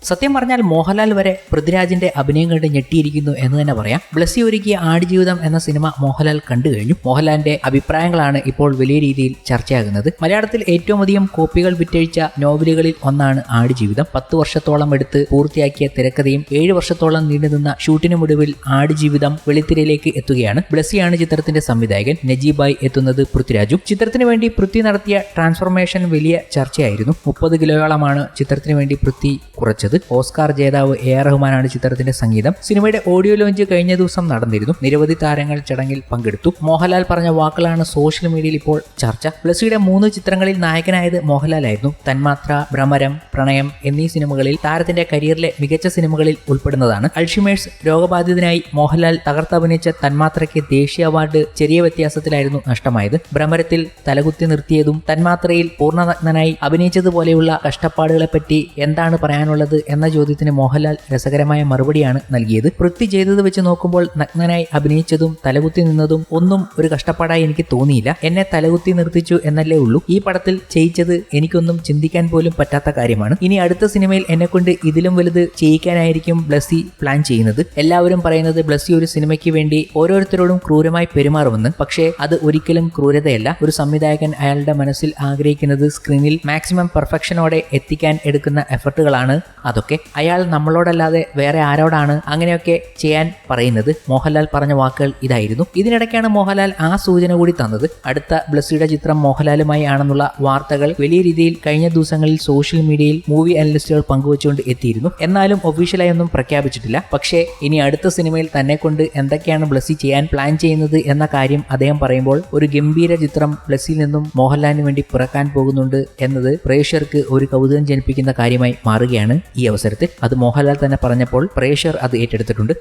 സത്യം പറഞ്ഞാൽ മോഹൻലാൽ വരെ പൃഥ്വിരാജിന്റെ അഭിനയം കണ്ട് ഞെട്ടിയിരിക്കുന്നു എന്ന് തന്നെ പറയാം. ബ്ലസ്സി ഒരുക്കിയ ആടുജീവിതം എന്ന സിനിമ മോഹൻലാൽ കണ്ടു കഴിഞ്ഞു. മോഹൻലാലിന്റെ അഭിപ്രായങ്ങളാണ് ഇപ്പോൾ വലിയ രീതിയിൽ ചർച്ചയാകുന്നത്. മലയാളത്തിൽ ഏറ്റവും അധികം കോപ്പികൾ വിറ്റഴിച്ച നോവലുകളിൽ ഒന്നാണ് ആടുജീവിതം. പത്ത് വർഷത്തോളം എടുത്ത് പൂർത്തിയാക്കിയ തിരക്കഥയും ഏഴ് വർഷത്തോളം നീണ്ടുനിന്ന ഷൂട്ടിനുമൊടുവിൽ ആടുജീവിതം വെളിത്തിരയിലേക്ക് എത്തുകയാണ്. ബ്ലസ്സിയാണ് ചിത്രത്തിന്റെ സംവിധായകൻ. നജീബായി എത്തുന്നത് പൃഥ്വിരാജും. ചിത്രത്തിന് വേണ്ടി പൃഥ്വി നടത്തിയ ട്രാൻസ്ഫോർമേഷൻ വലിയ ചർച്ചയായിരുന്നു. മുപ്പത് കിലോയോളമാണ് ചിത്രത്തിന് വേണ്ടി പൃഥ്വി കുറച്ചത് ഓസ്കാർ ജേതാവ് എ ആർ റഹ്മാനാണ് ചിത്രത്തിന്റെ സംഗീതം. സിനിമയുടെ ഓഡിയോ ലോഞ്ച് കഴിഞ്ഞ ദിവസം നടന്നിരുന്നു. നിരവധി താരങ്ങൾ ചടങ്ങിൽ പങ്കെടുത്തു. മോഹൻലാൽ പറഞ്ഞ വാക്കുകളാണ് സോഷ്യൽ മീഡിയയിൽ ഇപ്പോൾ ചർച്ച. പ്ലസിയുടെ മൂന്ന് ചിത്രങ്ങളിൽ നായകനായത് മോഹൻലാലായിരുന്നു തന്മാത്ര ഭ്രമരം പ്രണയം എന്നീ സിനിമകളിൽ താരത്തിന്റെ കരിയറിലെ മികച്ച സിനിമകളിൽ ഉൾപ്പെടുന്നതാണ്. അൾഷിമേഴ്സ് രോഗബാധിതനായി മോഹൻലാൽ തകർത്തഭിനയിച്ച തന്മാത്രയ്ക്ക് ദേശീയ അവാർഡ് ചെറിയ വ്യത്യാസത്തിലായിരുന്നു നഷ്ടമായത്. ഭ്രമരത്തിൽ തലകുത്തി നിർത്തിയതും തന്മാത്രയിൽ പൂർണനഗ്നനായി അഭിനയിച്ചതുപോലെയുള്ള കഷ്ടപ്പാടുകളെപ്പറ്റി എന്താണ് പറയാനുള്ളത്? എന്ന ചോദ്യത്തിന് മോഹൻലാൽ രസകരമായ മറുപടിയാണ് നൽകിയത്. വൃത്തി ചെയ്തത് വെച്ച് നോക്കുമ്പോൾ നഗ്നനായി അഭിനയിച്ചതും തലകുത്തി നിന്നതും ഒന്നും ഒരു കഷ്ടപ്പാടായി എനിക്ക് തോന്നിയില്ല. എന്നെ തലകുത്തി നിർത്തിച്ചു എന്നല്ലേ ഉള്ളൂ. ഈ പടത്തിൽ ചെയ്യിച്ചത് എനിക്കൊന്നും ചിന്തിക്കാൻ പോലും പറ്റാത്ത കാര്യമാണ്. ഇനി അടുത്ത സിനിമയിൽ എന്നെ കൊണ്ട് ഇതിലും വലുത് ചെയ്യിക്കാനായിരിക്കും ബ്ലസ്സി പ്ലാൻ ചെയ്യുന്നത്. എല്ലാവരും പറയുന്നത് ബ്ലസ്സി ഒരു സിനിമയ്ക്ക് വേണ്ടി ഓരോരുത്തരോടും ക്രൂരമായി പെരുമാറുമെന്ന്. പക്ഷേ അത് ഒരിക്കലും ക്രൂരതയല്ല. ഒരു സംവിധായകൻ അയാളുടെ മനസ്സിൽ ആഗ്രഹിക്കുന്നത് സ്ക്രീനിൽ മാക്സിമം പെർഫെക്ഷനോടെ എത്തിക്കാൻ എടുക്കുന്ന എഫർട്ടുകളാണ്. അതൊക്കെ അയാൾ നമ്മളോടല്ലാതെ വേറെ ആരോടാണ് അങ്ങനെയൊക്കെ ചെയ്യാൻ പറയുന്നത്. മോഹൻലാൽ പറഞ്ഞ വാക്കുകൾ ഇതായിരുന്നു. ഇതിനിടയ്ക്കാണ് മോഹൻലാൽ ആ സൂചന കൂടി തന്നത്. അടുത്ത ബ്ലസ്സിയുടെ ചിത്രം മോഹൻലാലുമായി ആണെന്നുള്ള വാർത്തകൾ വലിയ രീതിയിൽ കഴിഞ്ഞ ദിവസങ്ങളിൽ സോഷ്യൽ മീഡിയയിൽ മൂവി അനലിസ്റ്റുകൾ പങ്കുവച്ചുകൊണ്ട് എത്തിയിരുന്നു. എന്നാലും ഒഫീഷ്യലായി ഒന്നും പ്രഖ്യാപിച്ചിട്ടില്ല. പക്ഷേ ഇനി അടുത്ത സിനിമയിൽ തന്നെ കൊണ്ട് എന്തൊക്കെയാണ് ബ്ലസ്സി ചെയ്യാൻ പ്ലാൻ ചെയ്യുന്നത് എന്ന കാര്യം അദ്ദേഹം പറയുമ്പോൾ ഒരു ഗംഭീര ചിത്രം ബ്ലസ്സിൽ നിന്നും മോഹൻലാലിന് വേണ്ടി പിറക്കാൻ പോകുന്നുണ്ട് എന്നത് പ്രേക്ഷകർക്ക് ഒരു കൗതുകം ജനിപ്പിക്കുന്ന കാര്യമായി മാറുകയാണ്. ഈ അവസരത്തിൽ. അത് മോഹൻലാൽ തന്നെ പറഞ്ഞപ്പോൾ പ്രേക്ഷകർ അത് ഏറ്റെടുത്തിട്ടുണ്ട്.